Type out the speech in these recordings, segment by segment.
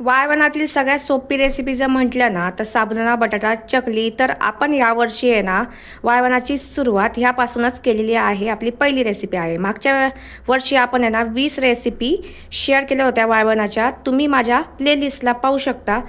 वाळवणातील सगळ्यात सोपी रेसिपी जर म्हटलं ना तर साबुदाणा बटाटा चकली तर आपण यावर्षी आहे ना वाळवणाची सुरुवात ह्यापासूनच केलेली आहे. आपली पहिली रेसिपी आहे. मागच्या वर्षी आपण आहे ना वीस रेसिपी शेअर केल्या होत्या वाळवणाच्या तुम्ही माझ्या प्लेलिस्टला पाहू शकता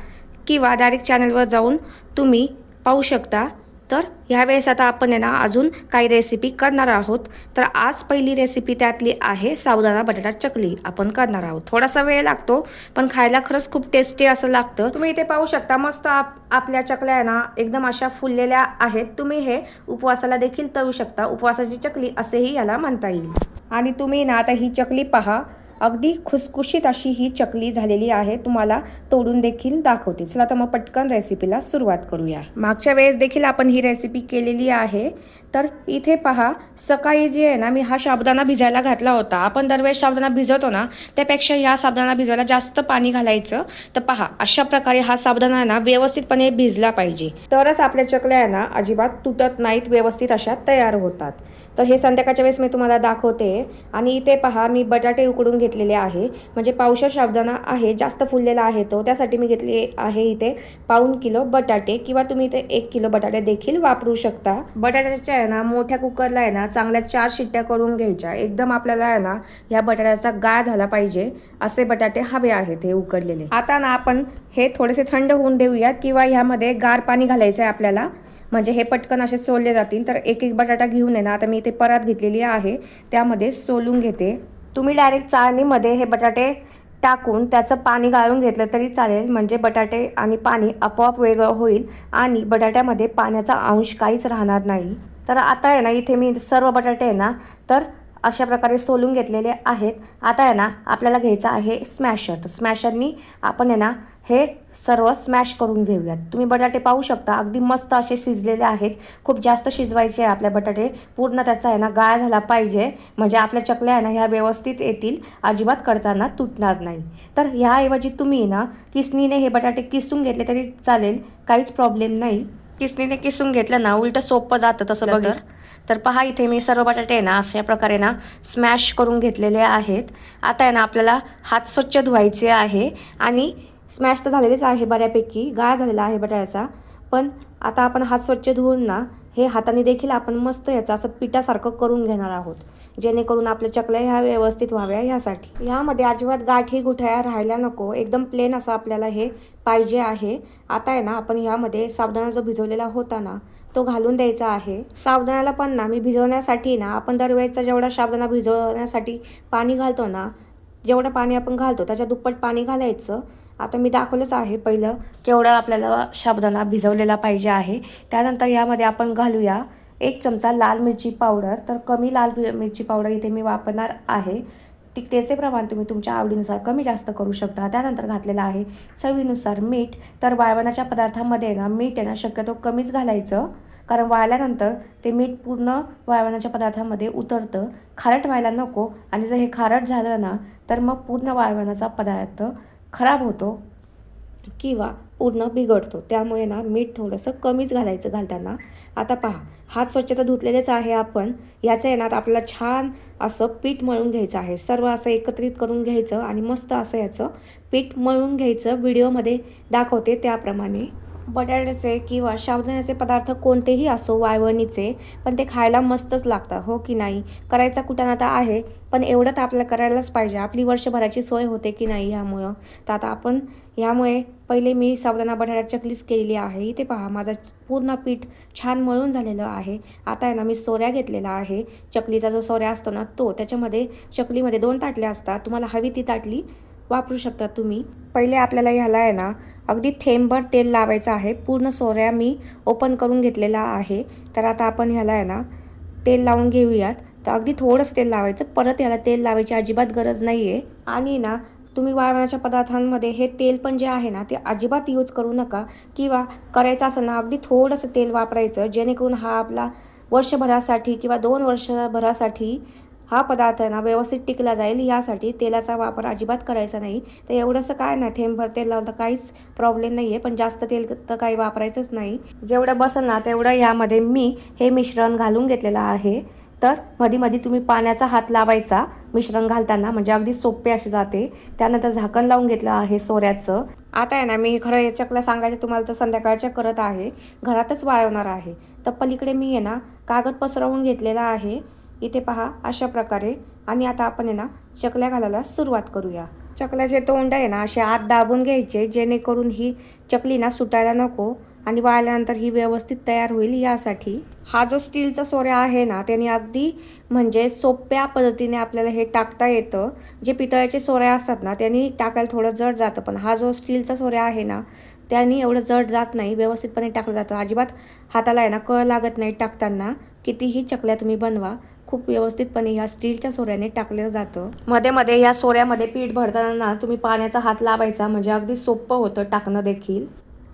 किंवा डायरेक्ट चॅनलवर जाऊन तुम्ही पाहू शकता. तर ह्यावेळेस आता आपण आहे ना अजून काही रेसिपी करणार आहोत. तर आज पहिली रेसिपी त्यातली आहे साबुदाणा बटाटा चकली. आपण करणार आहोत. थोडासा वेळ लागतो पण खायला खरंच खूप टेस्टी असं लागतं. तुम्ही इथे पाहू शकता मस्त आप आपल्या चकल्या आहे ना एकदम अशा फुललेल्या आहेत. तुम्ही हे उपवासाला देखील तळू शकता. उपवासाची चकली असेही याला म्हणता येईल. आणि तुम्ही ना आता ही चकली पहा. अगदी खुसखुशीत अशी ही चकली झालेली आहे. तुम्हाला तोडून देखील दाखवते. चला तर मग पटकन रेसिपीला सुरुवात करूया. मागच्या वेळेस देखील आपण ही रेसिपी केलेली आहे. तर इथे पहा सकाळी जे आहे ना मी हा साबुदाणा भिजायला घातला होता. आपण दरवेळेस साबुदाणा भिजवतो ना त्यापेक्षा ह्या साबुदाणा भिजवायला जास्त पाणी घालायचं. तर पहा अशा प्रकारे हा साबुदाणा ना व्यवस्थितपणे भिजला पाहिजे. तरच आपल्या चकल्या ना अजिबात तुटत नाहीत व्यवस्थित अशा तयार होतात. तर हे संध्याकाळच्या वेळेस मी तुम्हाला दाखवते. आणि इथे पहा मी बटाटे उकडून घेतलेले आहे. म्हणजे पावशा शाबदाना आहे जास्त फुललेला आहे तो. त्यासाठी मी घेतले आहे इथे पाऊन किलो बटाटे. किंवा तुम्ही इथे एक किलो बटाटे देखील वापरू शकता. बटाट्याच्या आहे ना मोठ्या कुकरला आहे ना चांगल्या चार शिट्ट्या करून घ्यायच्या. एकदम आपल्याला आहे ना ह्या बटाट्याचा गाळ झाला पाहिजे. असे बटाटे हवे आहेत हे उकडलेले. आता ना आपण हे थोडेसे थंड होऊन देऊयात. किंवा ह्यामध्ये गार पाणी घालायचं आहे आपल्याला. म्हणजे हे पटकन असे सोलले जातील तर एक एक बटाटा घेऊन आहे ना. आता मी इथे परात घेतलेली आहे. त्यामध्ये सोलून घेते. तुम्ही डायरेक्ट चाळणीमध्ये हे बटाटे टाकून त्याचं पाणी गाळून घेतलं तरी चालेल. म्हणजे बटाटे आणि पाणी आपोआप वेगळं होईल आणि बटाट्यामध्ये पाण्याचा अंश काहीच राहणार नाही. तर आता आहे ना इथे मी सर्व बटाटे आहे ना तर अशा प्रकारे सोलून घेतलेले आहेत. आता आहे ना आपल्याला घ्यायचं आहे स्मॅशर. तर स्मॅशरनी आपण आहे ना हे सर्व स्मॅश करून घेऊयात. तुम्ही बटाटे पाहू शकता. अगदी मस्त असे शिजलेले आहेत. खूप जास्त शिजवायचे आहे आपले बटाटे. पूर्ण त्याचा आहे ना गाळ झाला पाहिजे. म्हणजे आपल्या चकल्या आहे ना ह्या व्यवस्थित येतील. अजिबात करताना तुटणार नाही. तर ह्याऐवजी तुम्ही ना किसनीने हे बटाटे किसून घेतले तरी चालेल. काहीच प्रॉब्लेम नाही. किसनीने किसून घेतलं ना उलटं सोपं जातं तसं बघा. तर पहा इथे मी सर्व बटाटे आहे ना अशा प्रकारे ना स्मॅश करून घेतलेले आहेत. आता आहे ना आपल्याला हात स्वच्छ धुवायचे आहे आणि स्मॅश तर झालेलेच आहे बऱ्यापैकी गाळ झालेला आहे बटाट्याचा. पण आता आपण हात स्वच्छ धुवून ना हे हाताने देखील आपण मस्त याचं असं पिठासारखं करून घेणार आहोत. जेणेकरून आपल्या चकल्या ह्या व्यवस्थित व्हाव्या ह्यासाठी ह्यामध्ये अजिबात गाठी गुठ्या राहायला नको. एकदम प्लेन असं आपल्याला हे पाहिजे आहे. आता आहे ना आपण ह्यामध्ये साबुदाणा जो भिजवलेला होता ना तो घालून द्यायचा आहे. साबुदाण्याला पण ना मी भिजवण्यासाठी ना आपण दरवेळेचा जेवढा साबुदाणा भिजवण्यासाठी पाणी घालतो ना जेवढं पाणी आपण घालतो त्याच्या दुप्पट पाणी घालायचं. आता मी दाखवलंच आहे पहिलं केवढं आपल्याला साबुदाणा भिजवलेला पाहिजे आहे. त्यानंतर यामध्ये आपण घालूया एक चमचा लाल मिरची पावडर. तर कमी लाल मिरची पावडर इथे मी वापरणार आहे. तिखटेचे प्रमाण तुम्ही तुमच्या आवडीनुसार कमी जास्त करू शकता. त्यानंतर घातलेलं आहे चवीनुसार मीठ. तर वाळवणाच्या पदार्थामध्ये ना मीठ आहे ना शक्यतो कमीच घालायचं. कारण वाळल्यानंतर ते मीठ पूर्ण वाळवणाच्या पदार्थामध्ये उतरतं. खारट व्हायला नको. आणि जर हे खारट झालं ना तर मग पूर्ण वाळवणाचा पदार्थ खराब होतो. किंवा पूर्ण बिघडतो. त्यामुळे ना मीठ थोडंसं कमीच घालायचं घालताना. आता पहा हात स्वच्छता धुतलेलेच आहे आपण. याचं येणार आपल्याला छान असं पीठ मळून घ्यायचं आहे. सर्व असं एकत्रित करून घ्यायचं आणि मस्त असं याचं पीठ मळून घ्यायचं. व्हिडिओमध्ये दाखवते त्याप्रमाणे. बटाट्याचे किंवा साबुदाण्याचे पदार्थ कोणतेही असो वाळवणीचे पण ते खायला मस्तच लागतं हो की नाही? करायचा कुटाणा तर आहे पण एवढं तर आपल्याला करायलाच पाहिजे. आपली वर्षभराची सोय होते की नाही ह्यामुळं? तर आता आपण ह्यामुळे पहिले मी साबुदाणा बटाटा चकलीच केलेली आहे. इथे पहा माझं पूर्ण पीठ छान मळून झालेलं आहे. आता आहे ना मी सोऱ्या घेतलेला आहे. चकलीचा जो सोऱ्या असतो ना तो. त्याच्यामध्ये चकलीमध्ये दोन ताटल्या असतात. तुम्हाला हवी ती ताटली वापरू शकता तुम्ही. पहिले आपल्याला ह्याला आहे ना अगदी थेंबभर तेल लावायचं आहे. पूर्ण सोऱ्या मी ओपन करून घेतलेला आहे. तर आता आपण ह्याला आहे ना तेल लावून घेऊयात. तर अगदी थोडंसं तेल लावायचं. परत याला तेल लावायची अजिबात गरज नाही आहे आणि ना तुम्ही वाळवण्याच्या पदार्थांमध्ये हे तेल पण जे आहे ना ते अजिबात यूज करू नका. किंवा करायचं असेल ना अगदी थोडंसं तेल वापरायचं. जेणेकरून हा आपला वर्षभरासाठी किंवा दोन वर्षभरासाठी हा पदार्थ ना व्यवस्थित टिकला जाईल. यासाठी तेलाचा वापर अजिबात करायचा नाही. तर एवढंसं काय नाही थेंबभर तेल लावलं तर काहीच प्रॉब्लेम नाही आहे पण जास्त तेल तर काही वापरायचंच नाही. जेवढं बसेल ना तेवढं यामध्ये मी हे मिश्रण घालून घेतलेलं आहे. तर मधी मधी तुम्ही पाण्याचा हात लावायचा मिश्रण घालताना म्हणजे अगदी सोपे असे जाते. त्यानंतर झाकण लावून घेतलं आहे सोऱ्याचं. आता आहे ना मी खरं याच्याकडे सांगायचं तुम्हाला तर संध्याकाळच्या करत आहे. घरातच वाळवणार आहे. तर पलीकडे मी आहे ना कागद पसरवून घेतलेला आहे. इथे पहा अशा प्रकारे. आणि आता आपण आहे ना चकल्या घालायला सुरुवात करूया. चकल्याचे तोंड आहे ना असे आत दाबून घ्यायचे जेणेकरून ही चकली ना सुटायला नको आणि वाळल्यानंतर ही व्यवस्थित तयार होईल यासाठी. हा जो स्टीलचा सोऱ्या आहे ना त्याने अगदी म्हणजे सोप्या पद्धतीने आपल्याला हे टाकता येतं. जे पितळ्याचे सोऱ्या असतात ना त्यांनी टाकायला थोडं जड जातं पण हा जो स्टीलचा सोऱ्या आहे ना त्याने एवढं जड जात नाही व्यवस्थितपणे टाकलं जातं. अजिबात हाताला आहे ना कळ लागत नाही टाकताना. कितीही चकल्या तुम्ही बनवा. खूप व्यवस्थितपणे या स्टीलच्या सोऱ्याने टाकलं जातं. मध्ये मध्ये या सोऱ्यामध्ये पीठ भरताना तुम्ही पाण्याचा हात लावायचा म्हणजे अगदी सोपं होतं टाकणं देखील.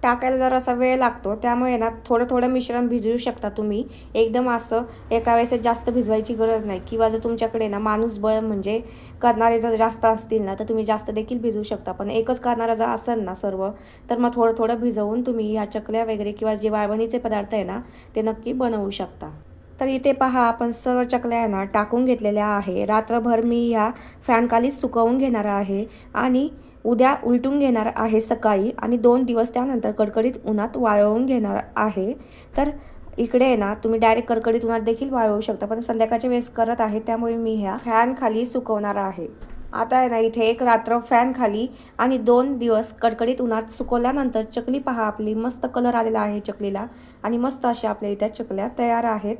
टाकायला जर असा वेळ लागतो त्यामुळे ना थोडं थोडं मिश्रण भिजवू शकता तुम्ही. एकदम असं एका वेळेस जास्त भिजवायची गरज नाही. किंवा जर तुमच्याकडे ना माणूस बळ म्हणजे करणारे जर जास्त असतील ना तर तुम्ही जास्त देखील भिजवू शकता. पण एकच करणारा जर असेल ना सर्व तर मग थोडं थोडं भिजवून तुम्ही ह्या चकल्या वगैरे किंवा जे वाळवणीचे पदार्थ आहे ना ते नक्की बनवू शकता. तर इथे पहा आपण सर्व चकल्या यांना टाकून घेतलेल्या आहे. रात्रभर मी ह्या फॅनखालीच सुकवून घेणार आहे आणि उद्या उलटून घेणार आहे सकाळी आणि दोन दिवस त्यानंतर कडकडीत उन्हात वाळवून घेणार आहे. तर इकडे आहे ना तुम्ही डायरेक्ट कडकडीत उन्हात देखील वाळवू शकता पण संध्याकाळच्या वेळेस करत आहे त्यामुळे मी ह्या फॅनखाली सुकवणार आहे. आता आहे ना इथे एक रात्र फॅन खाली आणि दोन दिवस कडकडीत उन्हात सुकवल्यानंतर चकली पहा आपली मस्त कलर आलेला आहे चकलीला आणि मस्त अशा आपल्या इथे चकल्या तयार आहेत.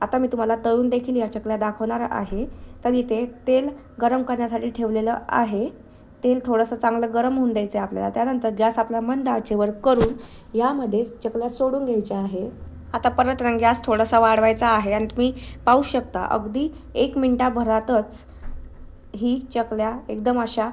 आता मी तुम्हाला तळून देखील या चकल्या दाखवणार आहे. तर इथे तेल गरम करण्यासाठी ठेवलेलं आहे. तेल थोडंसं चांगलं गरम होऊन द्यायचं आहे आपल्याला. त्यानंतर गॅस आपला मंद आचेवर करून यामध्ये चकल्या सोडून घ्यायच्या आहे. आता परत गॅस थोडासा वाढवायचा आहे आणि तुम्ही पाहू शकता अगदी एक मिनटाभरातच ही चकल्या एकदम अशा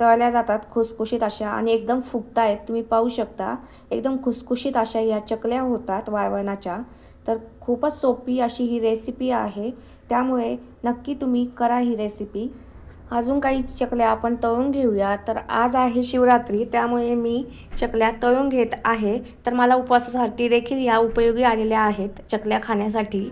तळल्या जातात खुसखुशीत अशा आणि एकदम फुगतायत. तुम्ही पाहू शकता एकदम खुसखुशीत अशा या चकल्या होतात वाळवणाच्या. तर खूपच सोपी अशी ही रेसिपी आहे. त्यामुळे नक्की तुम्ही करा ही रेसिपी अजून काही चकल्या आपण तळून घेऊया. तर आज आहे शिवरात्री त्यामुळे मी चकल्या तळून घेत आहे. तर मला उपवासासाठी देखील या उपयोगी आलेल्या आहेत चकल्या खाण्यासाठी.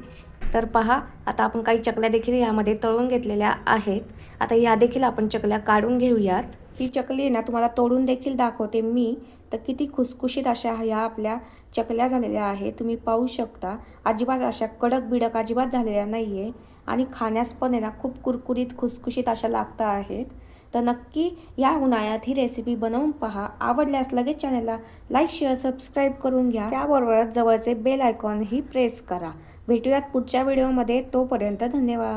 तर पहा आता आपण काही चकल्या देखील यामध्ये तळून घेतलेल्या आहेत. आता या देखील आपण चकल्या काढून घेऊयात. ही चकली ना तुम्हाला तोडून देखील दाखवते मी. तर किती खुसखुशीत अशा ह्या आपल्या चकल्या झालेल्या आहेत. तुम्ही पाहू शकता अजिबात अशा कडक बिडक अजिबात झालेल्या नाही आहे आणि खाण्यास पण आहे ना खूप कुरकुरीत खुसखुशीत अशा लागता आहेत. तर नक्की या उन्हाळ्यात ही रेसिपी बनवून पहा. आवडल्यास लगेच चॅनलला लाईक शेअर सबस्क्राईब करून घ्या. त्याबरोबरच जवळचे बेल आयकॉनही प्रेस करा. भेटूयात पुढच्या व्हिडिओमध्ये तोपर्यंत धन्यवाद.